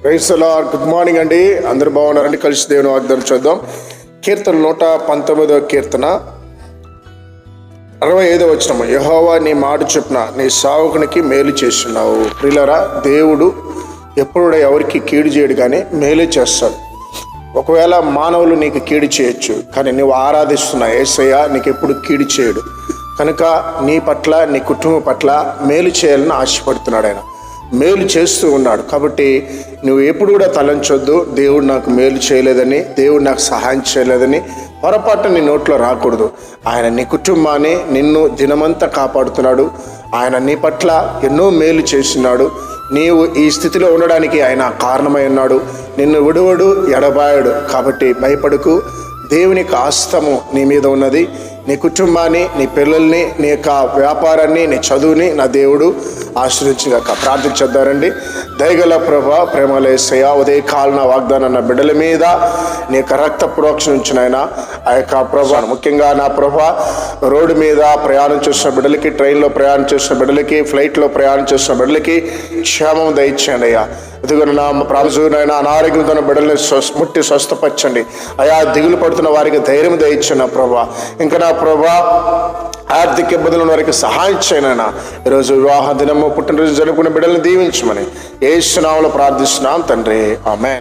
క్రైస్తలార్ good morning అండి. అందరు బాగున్నారండి. కలిసి దేవుని వాగ్దానం చూద్దాం. కీర్తన నూట పంతొమ్మిదవ కీర్తన. అరవై ఐదో వచ్చిన యహోవా నీ మాట చెప్పిన నీ సావుకునికి మేలు చేస్తున్నావు. ప్రిలరా దేవుడు ఎప్పుడు ఎవరికి కీడు చేయడు కానీ మేలు చేస్తాడు. ఒకవేళ మానవులు నీకు కీడు చేయొచ్చు కానీ నువ్వు ఆరాధిస్తున్న ఏసయ్య నీకు ఎప్పుడు కీడు చేయడు. కనుక నీ పట్ల నీ కుటుంబం పట్ల మేలు చేయాలని ఆశపడుతున్నాడు ఆయన. మేలు చేస్తూ ఉన్నాడు. కాబట్టి నువ్వు ఎప్పుడు కూడా తలంచొద్దు. దేవుడు నాకు మేలు చేయలేదని దేవుడు నాకు సహాయం చేయలేదని పొరపాటు నీ నోట్లో రాకూడదు. ఆయన నీ కుటుంబాన్ని నిన్ను దినమంతా కాపాడుతున్నాడు. ఆయన నీ పట్ల ఎన్నో మేలు చేస్తున్నాడు. నీవు ఈ స్థితిలో ఉండడానికి ఆయన కారణమై ఉన్నాడు. నిన్ను విడువడు ఎడబాయడు. కాబట్టి భయపడుకు. దేవునికి ఆస్తము నీ మీద ఉన్నది. నీ కుటుంబాన్ని నీ పిల్లల్ని నీ యొక్క వ్యాపారాన్ని నీ చదువుని నా దేవుడు ఆశ్రయించగాక. ప్రార్థించేద్దారండి దయగల ప్రభ ప్రేమలేసయ ఉదయ కాలన వాగ్దానం నా బిడ్డల మీద నీ యొక్క రక్త ప్రోక్షణ ఉంచినాయన ఆ యొక్క ప్రభ ముఖ్యంగా నా ప్రభ రోడ్డు మీద ప్రయాణం చేస్తున్న బిడ్డలకి ట్రైన్లో ప్రయాణం చేసిన బిడ్డలకి ఫ్లైట్లో ప్రయాణం చేసిన బిడ్డలకి క్షేమం దయచేయండి అయ్యా. ఇదిగో నా ప్రాజునైనా అనారోగ్యంతో బిడ్డల్ని స్వస్- ముట్టి స్వస్థపరచండి. అయా దిగులు పడుతున్న వారికి ధైర్యం దయచ్చు నా ప్రభా. ఇంకా నా ప్రభా ఆర్థిక ఇబ్బందులు ఉన్న వారికి సహాయం చేయనైనా ఈరోజు వివాహ దినము పుట్టినరోజు జరుపుకునే బిడ్డల్ని దీవించమని ఏ ప్రార్థిస్తున్నాం తండ్రి. ఆమె